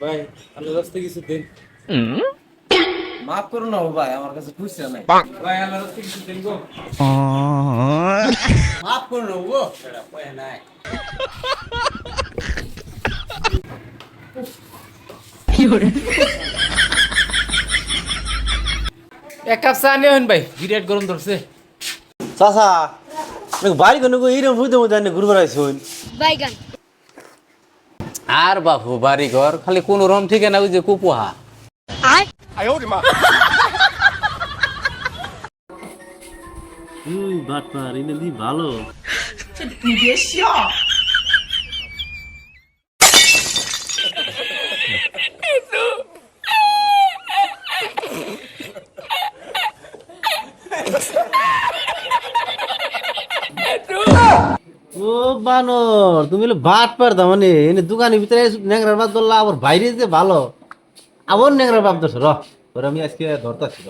ভাই আল্লাহর রাস্তে কিছু দিন। মাফ করো না ভাই আমার কাছে খুশি নাই। ভাই এক কাপ চা নিয়ে ভাই বিরাট গরম ধরছে। চাচা বাড়ি কোনো এইরকম হইতে মধ্যে ঘুরবার আইসুন বাইগান আর বাহু বাড়ি ঘর খালি কোন রম ঠিক না ওই যে কুপুহা। আর তুই বাট পার ইনে দি ভালো। ও বানর, তুমি হলো বাট পার দাও মানে এনে দোকানের ভিতরে নেংরার বাদ ধরলা, আবার বাইরে যে ভালো। আবার নেংরার বাপ ধরছো, র আমি আজকে ধরতাছি, র।